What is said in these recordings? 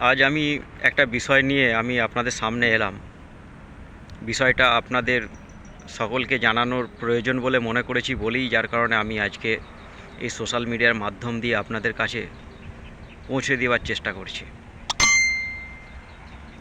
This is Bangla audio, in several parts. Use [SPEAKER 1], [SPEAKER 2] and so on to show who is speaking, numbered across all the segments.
[SPEAKER 1] আজ আমি একটা বিষয় নিয়ে আমি আপনাদের সামনে এলাম। বিষয়টা আপনাদের সকলকে জানানোর প্রয়োজন বলে মনে করেছি বলেই যার কারণে আমি আজকে এই সোশ্যাল মিডিয়ার মাধ্যম দিয়ে আপনাদের কাছে পৌঁছে দেওয়ার চেষ্টা করছি।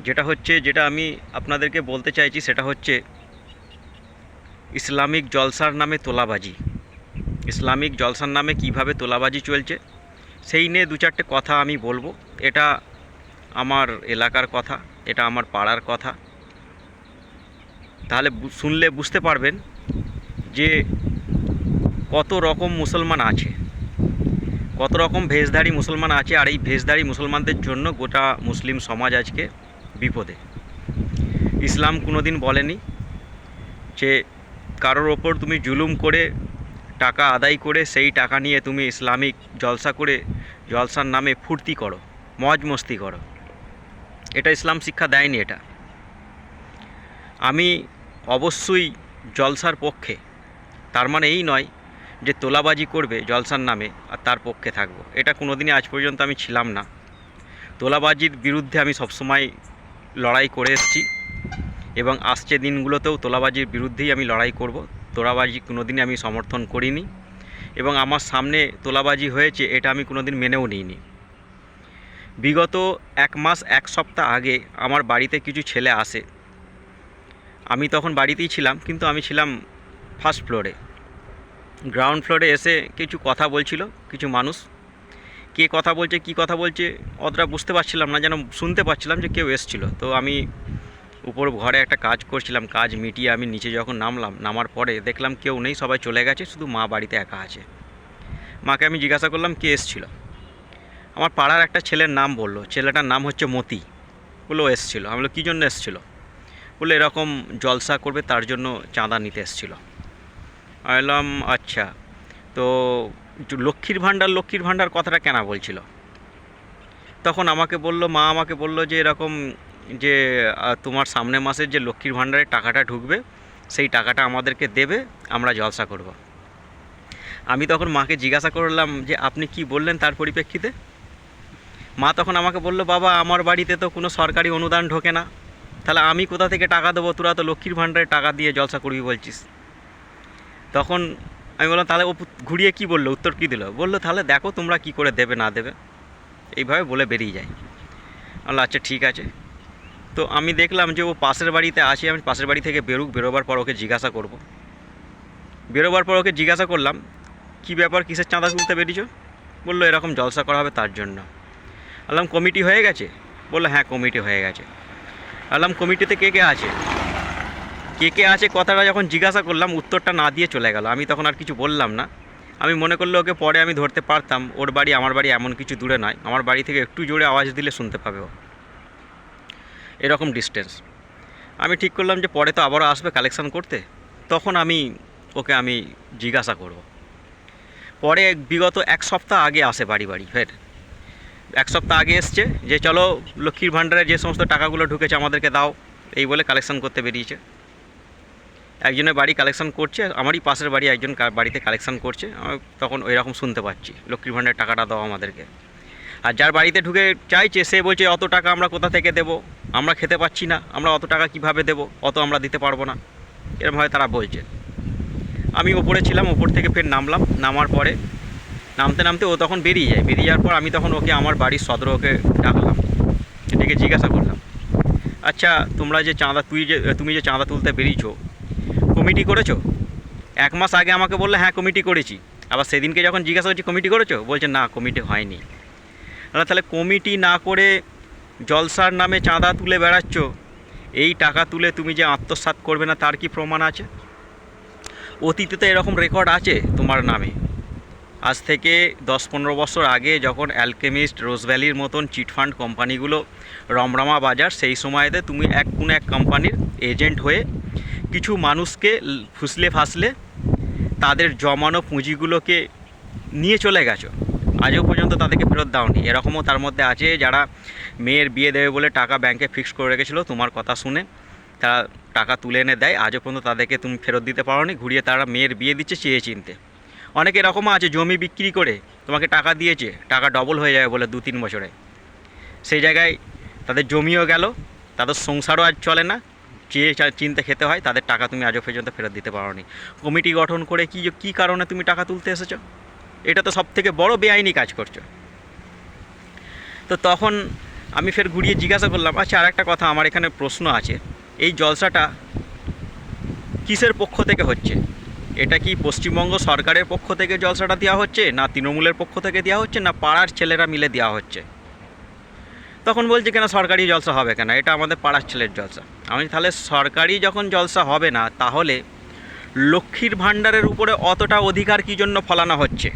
[SPEAKER 1] যেটা হচ্ছে, যেটা আমি আপনাদেরকে বলতে চাইছি সেটা হচ্ছে, ইসলামিক জলসার নামে তোলাবাজি। ইসলামিক জলসার নামে কীভাবে তোলাবাজি চলছে, সেই নিয়ে দু চারটে কথা আমি বলব। এটা আমার এলাকার কথা, এটা আমার পাড়ার কথা। তাহলে শুনলে বুঝতে পারবেন যে কত রকম মুসলমান আছে। কত রকম ভেষধারী মুসলমান আছে আর এই ভেষধারী মুসলমানদের জন্য গোটা মুসলিম সমাজ আজকে বিপদে। ইসলাম কোনোদিন বলেনি যে কারোর ওপর তুমি জুলুম করে টাকা আদায় করে সেই টাকা নিয়ে তুমি ইসলামিক জলসা করে জলসার নামে ফুর্তি করো মজ মস্তি করো। এটা ইসলাম শিক্ষা দেয়নি এটা। আমি অবশ্যই জলসার পক্ষে, তার মানে এই নয় যে তোলাবাজি করবে জলসার নামে আর তার পক্ষে থাকব। এটা কোনোদিনই আজ পর্যন্ত আমি ছিলাম না। তোলাবাজির বিরুদ্ধে আমি সবসময় লড়াই করে এসেছি এবং আসছে দিনগুলোতেও তোলাবাজির বিরুদ্ধেই আমি লড়াই করব। তোলাবাজি কোনোদিনই আমি সমর্থন করিনি এবং আমার সামনে তোলাবাজি হয়েছে, এটা আমি কোনোদিন মেনেও নিইনি। বিগত এক মাস, এক সপ্তাহ আগে আমার বাড়িতে কিছু ছেলে আসে। আমি তখন বাড়িতেই ছিলাম, কিন্তু আমি ছিলাম ফার্স্ট ফ্লোরে গ্রাউন্ড ফ্লোরে এসে কিছু কথা বলছিল কিছু মানুষ। কে কথা বলছে, কি কথা বলছে, অতটা বুঝতে পারছিলাম না, যেন শুনতে পাচ্ছিলাম যে কেউ এসছিল। তো আমি উপর ঘরে একটা কাজ করছিলাম, কাজ মিটিয়ে আমি নিচে যখন নামলাম, নামার পরে দেখলাম কেউ নেই, সবাই চলে গেছে, শুধু মা বাড়িতে একা আছে। মাকে আমি জিজ্ঞাসা করলাম, কে এসছিল? আমার পাড়ার একটা ছেলের নাম বলল, ছেলেটার নাম হচ্ছে মতি। বলল এসছিল। আমি বলল কী জন্য এসছিল? বলল, এরকম জলসা করবে, তার জন্য চাঁদা নিতে এসছিল। আমি বললাম আচ্ছা তো লক্ষ্মীর ভাণ্ডার লক্ষ্মীর ভাণ্ডার কথাটা কেনা বলছিল? তখন আমাকে বলল, মা আমাকে বলল যে, এরকম যে তোমার সামনে মাসের যে লক্ষ্মীর ভাণ্ডারের টাকাটা ঢুকবে, সেই টাকাটা আমাদেরকে দেবে, আমরা জলসা করব। আমি তখন মাকে জিজ্ঞাসা করলাম যে, আপনি কি বললেন তার পরিপ্রেক্ষিতে? মা তখন আমাকে বলল, বাবা, আমার বাড়িতে তো কোনো সরকারি অনুদান ঢোকে না। তাহলে আমি কোথা থেকে টাকা দেবো? তোরা তো লক্ষ্মীর ভাণ্ডারে টাকা দিয়ে জলসা করবি বলছিস। তখন আমি বললাম, তাহলে ও ঘুরিয়ে কি বলল? উত্তর কী দিল? বলল, তাহলে দেখো তোমরা কি করে দেবে, না দেবে। এইভাবে বলে বেরিয়ে যায়। বলল আচ্ছা ঠিক আছে। তো আমি দেখলাম যে ও পাশের বাড়িতে আসি আমি পাশের বাড়ি থেকে বেরুক, বেরোবার পর ওকে জিজ্ঞাসা করব। বেরোবার পর ওকে জিজ্ঞাসা করলাম, কি ব্যাপার? কিসের চাঁদা তুলতে বেরিয়েছো? বলল, এরকম জলসা করা হবে তার জন্য। বললাম কমিটি হয়ে গেছে? বলল হ্যাঁ কমিটি হয়ে গেছে। বললাম কমিটিতে কে কে আছে? কে কে আছে কথাটা যখন জিজ্ঞাসা করলাম, উত্তরটা না দিয়ে চলে গেল। আমি তখন আর কিছু বললাম না। আমি মনে করলে, ওকে পরে আমি ধরতে পারতাম। ওর বাড়ি, আমার বাড়ি এমন কিছু দূরে নয়। আমার বাড়ি থেকে একটু জোরে আওয়াজ দিলে শুনতে পাবে ও। এরকম ডিস্টেন্স আমি ঠিক করলাম যে পরে তো আবারও আসবে কালেকশন করতে। তখন আমি, ওকে আমি জিজ্ঞাসা করব। পরে বিগত এক সপ্তাহ আগে আসে বাড়ি বাড়ি, ফের। এক সপ্তাহ আগে এসছে যে চলো লক্ষ্মীর ভাণ্ডারে যে সমস্ত টাকাগুলো ঢুকেছে আমাদেরকে দাও, এই বলে কালেকশন করতে বেরিয়েছে। একজনের বাড়ি কালেকশন করছে, আমারই পাশের বাড়ি একজন বাড়িতে কালেকশন করছে তখন ওই রকম শুনতে পাচ্ছি, লক্ষ্মীর ভাণ্ডারের টাকাটা দাও আমাদেরকে। আর যার বাড়িতে ঢুকে চাইছে, সে বলছে, অত টাকা আমরা কোথা থেকে দেবো? আমরা খেতে পাচ্ছি না, আমরা অত টাকা কীভাবে দেবো? অত আমরা দিতে পারব না। এরমভাবে তারা বলছে। আমি ওপরে ছিলাম, ওপর থেকে ফের নামলাম, নামার পরে নামতে নামতে ও তখন বেরিয়ে যায়। বেরিয়ে যাওয়ার পর আমি তখন ওকে, আমার বাড়ির সদর ওকে ডাকলাম। ডেকে জিজ্ঞাসা করলাম আচ্ছা তোমরা যে চাঁদা, তুই যে, তুমি যে চাঁদা তুলতে বেরিয়েছো, কমিটি করেছ? এক মাস আগে আমাকে বললে হ্যাঁ কমিটি করেছি। আবার সেদিনকে যখন জিজ্ঞাসা করছি, কমিটি করেছ? বলছে, না, কমিটি হয়নি। তাহলে কমিটি না করে জলসার নামে চাঁদা তুলে বেড়াচ্ছ? এই টাকা তুলে তুমি যে আত্মসাৎ করবে না, তার কি প্রমাণ আছে? অতীতে তো এরকম রেকর্ড আছে তোমার নামে। আজ থেকে দশ পনেরো বছর আগে যখন অ্যালকেমিস্ট রোজভ্যালির মতন চিটফান্ড কোম্পানিগুলো রমরমা বাজার, সেই সময়তে তুমি এক কোনো এক কোম্পানির এজেন্ট হয়ে কিছু মানুষকে ফুসলে ফাসলে তাদের জমানো পুঁজিগুলোকে নিয়ে চলে গেছো। আজও পর্যন্ত তাদেরকে ফেরত দাওনি। এরকমও তার মধ্যে আছে যারা মেয়ের বিয়ে দেবে বলে টাকা ব্যাংকে ফিক্স করে রেখেছিলো, তোমার কথা শুনে তারা টাকা তুলে এনে দেয়। আজও পর্যন্ত তাদেরকে তুমি ফেরত দিতে পারোনি। ঘুরিয়ে তারা মেয়ের বিয়ে দিচ্ছে চেয়ে চিনতে অনেকে এরকমও আছে, জমি বিক্রি করে তোমাকে টাকা দিয়েছে, টাকা ডবল হয়ে যাবে বলে দু তিন বছরে। সেই জায়গায় তাদের জমিও গেল, তাদের সংসারও আজ চলে না চেয়ে চিনতে খেতে হয়, তাদের টাকা তুমি আজও পর্যন্ত ফেরত দিতে পারোনি। কমিটি গঠন করে কি কী কারণে তুমি টাকা তুলতে এসেছ? এটা তো সব থেকে বড় বেআইনি কাজ করছ। তো তখন আমি ফের ঘুরিয়ে জিজ্ঞাসা করলাম আচ্ছা আর একটা কথা, আমার এখানে প্রশ্ন আছে। এই জলসাটা কিসের পক্ষ থেকে হচ্ছে? এটা কি পশ্চিমবঙ্গ সরকারের পক্ষ থেকে জলসাটা দেওয়া হচ্ছে, না তৃণমূলের পক্ষ থেকে দেওয়া হচ্ছে, না পাড়ার ছেলেরা মিলে দেওয়া হচ্ছে? তখন বলছে, কেন সরকারি জলসা হবে কেন? এটা আমাদের পাড়ার ছেলের জলসা। আমি তাহলে সরকারি যখন জলসা হবে না, তাহলে লক্ষ্মীর ভাণ্ডারের উপরে অতটা অধিকার কী জন্য ফলানো হচ্ছে?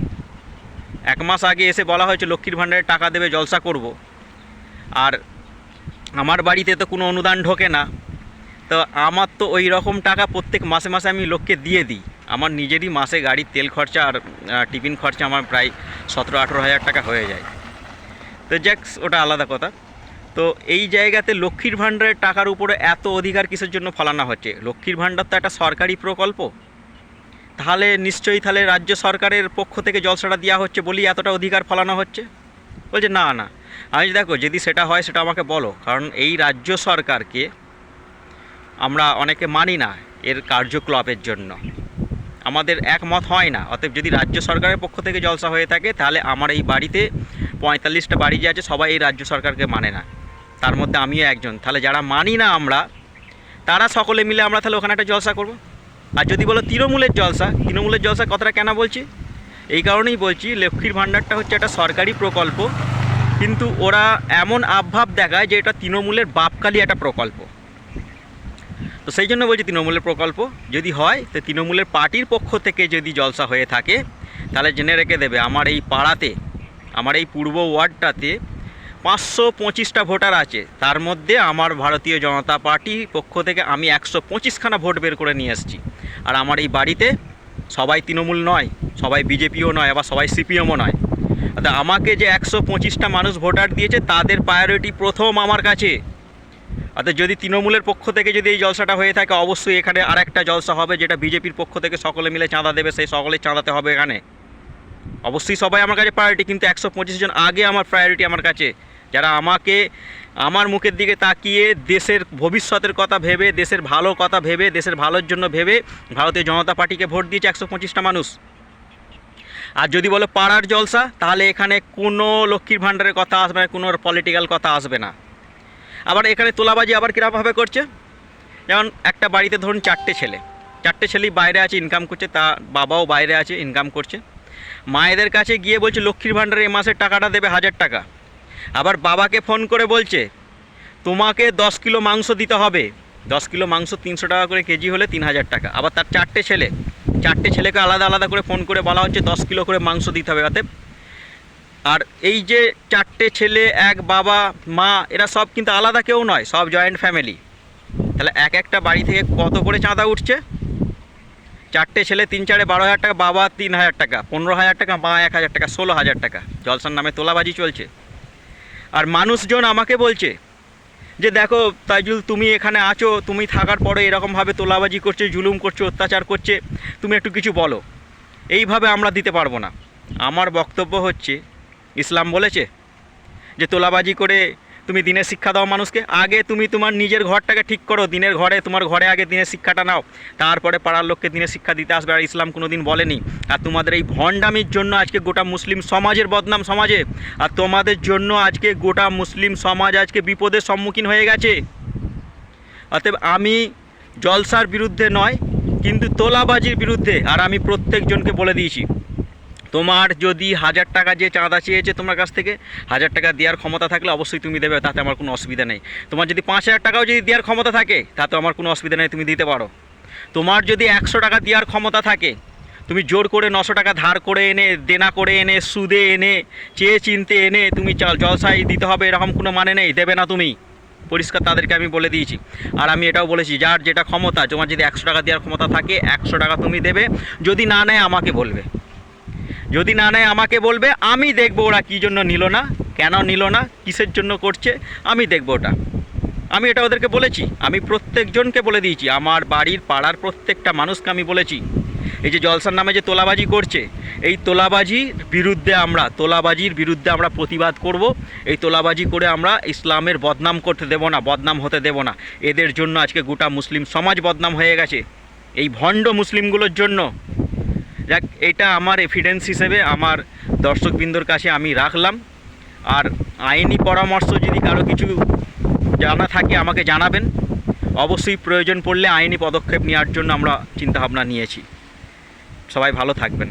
[SPEAKER 1] এক মাস আগে এসে বলা হয়েছে, লক্ষ্মীর ভাণ্ডারে টাকা দেবে, জলসা করব। আর আমার বাড়িতে তো কোনো অনুদান ঢোকে না। তো আমার তো ওই রকম টাকা প্রত্যেক মাসে মাসে আমি লোককে দিয়ে দিই। আমার নিজেরই মাসে গাড়ির তেল খরচা আর টিফিন খরচা আমার প্রায় সতেরো আঠেরো হাজার টাকা হয়ে যায়। তো জ্যাক্স ওটা আলাদা কথা। তো এই জায়গাতে লক্ষ্মীর ভাণ্ডারের টাকার উপরে এত অধিকার কিসের জন্য ফলানো হচ্ছে? লক্ষ্মীর ভাণ্ডার তো একটা সরকারি প্রকল্প। তাহলে নিশ্চয়ই তাহলে রাজ্য সরকারের পক্ষ থেকে জলসাটা দেওয়া হচ্ছে বলেই এতটা অধিকার ফলানো হচ্ছে? বলছে, না না। আমি দেখো, যদি সেটা হয়, সেটা আমাকে বলো। কারণ এই রাজ্য সরকারকে আমরা অনেকে মানি না এর কার্যকলাপের জন্য। আমাদের একমত হয় না। অতএব যদি রাজ্য সরকারের পক্ষ থেকে জলসা হয়ে থাকে, তাহলে আমার এই বাড়িতে পঁয়তাল্লিশটা বাড়ি যে আছে, সবাই এই রাজ্য সরকারকে মানে না। তার মধ্যে আমিও একজন। তাহলে যারা মানি না আমরা, তারা সকলে মিলে আমরা তাহলে ওখানে একটা জলসা করব? আর যদি বলো তৃণমূলের জলসা তৃণমূলের জলসা কথাটা কেন বলছি? এই কারণেই বলছি লক্ষ্মীর ভাণ্ডারটা হচ্ছে একটা সরকারি প্রকল্প, কিন্তু ওরা এমন আবভাব দেখায় যে এটা তৃণমূলের বাপকালি একটা প্রকল্প। তো সেই জন্য বলছি তৃণমূলের প্রকল্প, যদি হয়, তো তৃণমূলের পার্টির পক্ষ থেকে যদি জলসা হয়ে থাকে, তাহলে জেনে রেখে দেবে, আমার এই পাড়াতে, আমার এই পূর্ব ওয়ার্ডটাতে পাঁচশো পঁচিশটা ভোটার আছে। তার মধ্যে আমার ভারতীয় জনতা পার্টির পক্ষ থেকে আমি একশো পঁচিশখানা ভোট বের করে নিয়ে এসেছি। আর আমার এই বাড়িতে সবাই তৃণমূল নয়, সবাই বিজেপিও নয়, আবার সবাই সিপিএমও নয়। আমাকে যে একশো পঁচিশটা মানুষ ভোটার দিয়েছে, তাদের প্রায়োরিটি প্রথম আমার কাছে। অর্থাৎ যদি তৃণমূলের পক্ষ থেকে যদি এই জলসাটা হয়ে থাকে, অবশ্যই এখানে আর একটা জলসা হবে যেটা বিজেপির পক্ষ থেকে সকলে মিলে চাঁদা দেবে, সেই সকলে চাঁদাতে হবে এখানে। অবশ্যই সবাই আমার কাছে প্রায়োরিটি কিন্তু একশো পঁচিশ জন আগে আমার প্রায়োরিটি আমার কাছে। যারা আমাকে, আমার মুখের দিকে তাকিয়ে দেশের ভবিষ্যতের কথা ভেবে, দেশের ভালো কথা ভেবে, দেশের ভালোর জন্য ভেবে ভারতীয় জনতা পার্টিকে ভোট দিয়েছে একশো পঁচিশটা মানুষ। আর যদি বলো পাড়ার জলসা, তাহলে এখানে কোনো লক্ষ্মীর ভাণ্ডারের কথা আসবে না, কোনো পলিটিক্যাল কথা আসবে না। আবার এখানে তোলাবাজি আবার কীরকমভাবে করছে? যেমন একটা বাড়িতে ধরুন চারটে ছেলে। চারটে ছেলেই বাইরে আছে ইনকাম করছে, তা বাবাও বাইরে আছে ইনকাম করছে। মায়েদের কাছে গিয়ে বলছে, লক্ষ্মীর ভাণ্ডারে এ মাসের টাকাটা দেবে হাজার টাকা। আবার বাবাকে ফোন করে বলছে, তোমাকে দশ কিলো মাংস দিতে হবে। দশ কিলো মাংস তিনশো টাকা করে কেজি হলে তিন হাজার টাকা। আবার তার চারটে ছেলে, চারটে ছেলেকে আলাদা আলাদা করে ফোন করে বলা হচ্ছে, দশ কিলো করে মাংস দিতে হবে। অতএব আর এই যে চারটে ছেলে, এক বাবা, মা, এরা সব কিন্তু আলাদা কেউ নয়, সব জয়েন্ট ফ্যামিলি তাহলে এক একটা বাড়ি থেকে কত করে চাঁদা উঠছে? চারটে ছেলে, তিন চারে বারো হাজার টাকা, বাবা তিন হাজার টাকা, পনেরো হাজার টাকা, মা এক হাজার টাকা, ষোলো হাজার টাকা। জলসার নামে তোলাবাজি চলছে। আর মানুষজন আমাকে বলছে যে, দেখো তাইজুল, তুমি এখানে আছো, তুমি থাকার পরে এরকমভাবে তোলাবাজি করছে, জুলুম করছে, অত্যাচার করছে, তুমি একটু কিছু বলো। এইভাবে আমরা দিতে পারব না। আমার বক্তব্য হচ্ছে ইসলাম বলেছে যে তোলাবাজি করে তুমি দিনের শিক্ষা দাও মানুষকে, আগে তুমি তোমার নিজের ঘরটাকে ঠিক করো, দিনের ঘরে, তোমার ঘরে আগে দিনের শিক্ষাটা নাও। তারপরে পাড়ার লোককে দিনের শিক্ষা দিতে আসবে, আর ইসলাম কোনো দিন বলেনি। আর তোমাদের এই ভণ্ডামির জন্য আজকে গোটা মুসলিম সমাজের বদনাম সমাজে, আর তোমাদের জন্য আজকে গোটা মুসলিম সমাজ আজকে বিপদের সম্মুখীন হয়ে গেছে। অতএব আমি জলসার বিরুদ্ধে নয়, কিন্তু তোলাবাজির বিরুদ্ধে, আর আমি প্রত্যেকজনকে বলে দিয়েছি। তোমার যদি হাজার টাকা যে চাঁদা চেয়েছে তোমার কাছ থেকে, হাজার টাকা দেওয়ার ক্ষমতা থাকলে অবশ্যই তুমি দেবে, তাতে আমার কোনো অসুবিধা নেই। তোমার যদি পাঁচ হাজার টাকাও যদি দেওয়ার ক্ষমতা থাকে, তাতে আমার কোনো অসুবিধা নেই, তুমি দিতে পারো। তোমার যদি একশো টাকা দেওয়ার ক্ষমতা থাকে, তুমি জোর করে নশো টাকা ধার করে এনে, দেনা করে এনে, সুদে এনে, চেয়ে চিনতে এনে, তুমি জলসাই দিতে হবে, এরকম কোনো মানে নেই, দেবে না তুমি। পরিষ্কার তাদেরকে আমি বলে দিয়েছি। আর আমি এটাও বলেছি, যার যেটা ক্ষমতা, তোমার যদি একশো টাকা দেওয়ার ক্ষমতা থাকে, একশো টাকা তুমি দেবে, যদি না নেয় আমাকে বলবে। যদি না নেয় আমাকে বলবে, আমি দেখব ওরা কী জন্য নিল না, কেন নিল না, কিসের জন্য করছে, আমি দেখব ওটা। আমি এটা ওদেরকে বলেছি। আমি প্রত্যেকজনকে বলে দিয়েছি। আমার বাড়ির পাড়ার প্রত্যেকটা মানুষকে আমি বলেছি। এই যে জলসার নামে যে তোলাবাজি করছে, এই তোলাবাজির বিরুদ্ধে আমরা, তোলাবাজির বিরুদ্ধে আমরা প্রতিবাদ করব। এই তোলাবাজি করে আমরা ইসলামের বদনাম করতে দেব না, বদনাম হতে দেব না। এদের জন্য আজকে গোটা মুসলিম সমাজ বদনাম হয়ে গেছে। এই ভণ্ড মুসলিমগুলোর জন্য যাক, এটা আমার এফিডেন্স হিসেবে আমার দর্শকবৃন্দর কাছে আমি রাখলাম। আর আইনি পরামর্শ যদি কারও কিছু জানা থাকে, আমাকে জানাবেন। অবশ্যই প্রয়োজন পড়লে আইনি পদক্ষেপ নেওয়ার জন্য আমরা চিন্তাভাবনা নিয়েছি। সবাই ভালো থাকবেন।